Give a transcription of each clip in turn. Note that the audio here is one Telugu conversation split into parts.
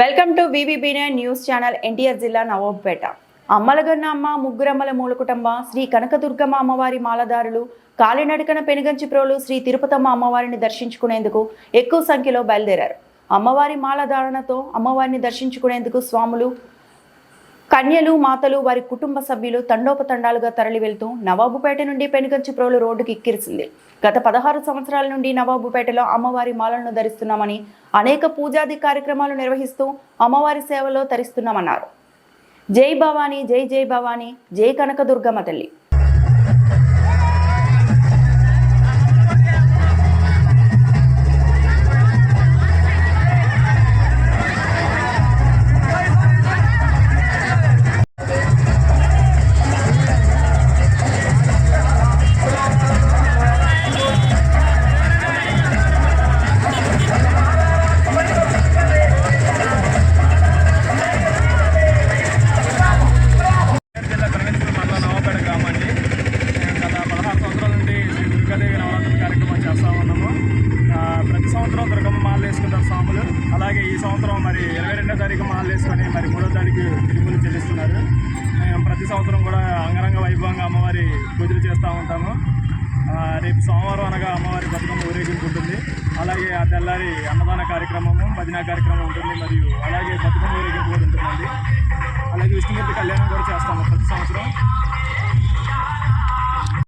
వెల్కమ్ టు వివిబినే న్యూస్ ఛానల్ ఎన్టీఆర్ జిల్లా నవాబ్పేట. అమ్మలగన్న అమ్మ ముగ్గురమ్మల మూల కుటుంబ శ్రీ కనకదుర్గమ్మ అమ్మవారి మాలదారులు కాలినడకన పెనుగంచిప్రోలు శ్రీ తిరుపతమ్మ అమ్మవారిని దర్శించుకునేందుకు ఎక్కువ సంఖ్యలో బయలుదేరారు. అమ్మవారి మాలధారణతో అమ్మవారిని దర్శించుకునేందుకు స్వాములు కన్యలు మాతలు వారి కుటుంబ సభ్యులు తండోపతండాలుగా తరలి వెళ్తూ నవాబుపేట నుండి పెనుగంచిప్రోలు రోడ్డుకి ఎక్కిరిసింది. గత పదహారు సంవత్సరాల నుండి నవాబుపేటలో అమ్మవారి మాలలను ధరిస్తున్నామని అనేక పూజాది కార్యక్రమాలు నిర్వహిస్తూ అమ్మవారి సేవలో తరిస్తున్నామన్నారు. జై భవానీ జై జై భవానీ జై కనకదుర్గమ్మ తల్లి. వేసుకుంటారు స్వాములు అలాగే ఈ సంవత్సరం మరి ఇరవై రెండో తారీఖు మాలలు వేసుకొని మరి మూడో తారీఖు తిరుగులు చెల్లిస్తున్నారు. మేము ప్రతి సంవత్సరం కూడా అంగరంగ వైభవంగా అమ్మవారి పూజలు చేస్తూ ఉంటాము. రేపు సోమవారం అనగా అమ్మవారి బతుకమ్మ ఊరేగింపు ఉంటుంది. అలాగే ఆ తెల్లారి అన్నదాన కార్యక్రమము భజన కార్యక్రమం ఉంటుంది మరియు అలాగే బతుకమ్మ ఊరేగింపు కూడా ఉంటుందండి. అలాగే విష్ణుమూర్తి కళ్యాణం కూడా చేస్తాము ప్రతి సంవత్సరం.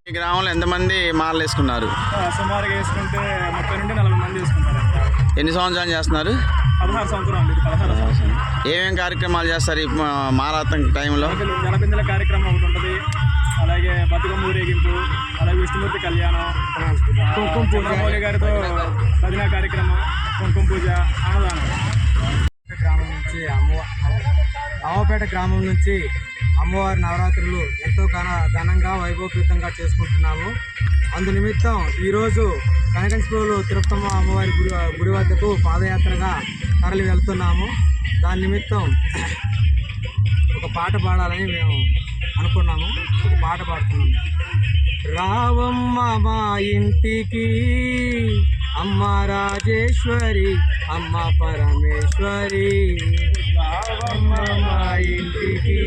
ఈ గ్రామంలో ఎంతమంది మాలలు వేసుకున్నారు? సుమారుగా వేసుకుంటే ముప్పై నుండి నలభై మంది వేసుకుంటారు ఎన్ని సంవత్సరాలు చేస్తున్నారు? పదహారు సంవత్సరం అండి ఇది పదహారు సంవత్సరం ఏమేం కార్యక్రమాలు చేస్తారు ఈ మారాతం టైంలో? జలబిందెల- జలబిందెల కార్యక్రమం ఒకటి ఉంటుంది అలాగే బతుకమ్మ ఊరేగింపు అలాగే విష్ణుమూర్తి కళ్యాణం కుంకుమ పూజ. మౌలి గారితో భజన కార్యక్రమం కుంకుమ పూజ అన్నదానం. గ్రామం నుంచి అమ్మ రావపేట గ్రామం నుంచి అమ్మవారి నవరాత్రులు ఎంతో ఘన ఘనంగా వైభవపేతంగా చేసుకుంటున్నాము. అందు నిమిత్తం ఈరోజు కనకంచులో తిరుపతమ్మ అమ్మవారి గుడి గుడి వద్దకు పాదయాత్రగా తరలి వెళ్తున్నాము. దాని నిమిత్తం ఒక పాట పాడాలని మేము అనుకున్నాము. ఒక పాట పాడుతున్నాము. రావమ్మ మా ఇంటికి అమ్మ రాజేశ్వరి అమ్మ పరమేశ్వరి. రావమ్మ మా ఇంటికి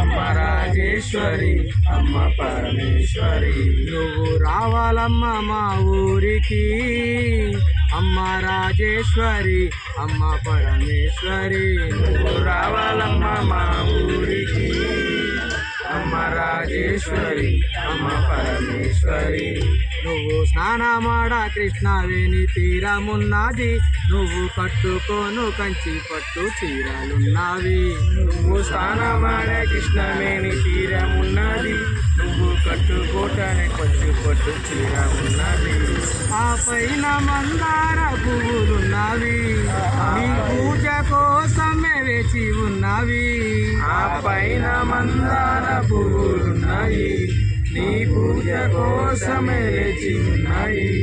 అమ్మ రాజేశ్వరి అమ్మ పరమేశ్వరి. నువ్వు రావాలమ్మ మా ఊరికి అమ్మ రాజేశ్వరి అమ్మ పరమేశ్వరి. నువ్వు రావాలమ్మ పరమేశ్వరి నువ్వు స్నానమాడ కృష్ణవేణి తీరమున్నది. నువ్వు కట్టుకోను కంచి పట్టు చీరలున్నవి. నువ్వు స్నానమాడ కృష్ణవేణి తీరమున్నది. నువ్వు కట్టుకోటానే కొంచెం పట్టు చీర ఉన్నది ఆ పైన మందార పువ్వులున్నవి. నీ పూజ కోసమే వేచి ఉన్నవి. ఆ పైన మందార పువ్వులున్నాయి. నీ పూజ కోసమే వేచి ఉన్నాయి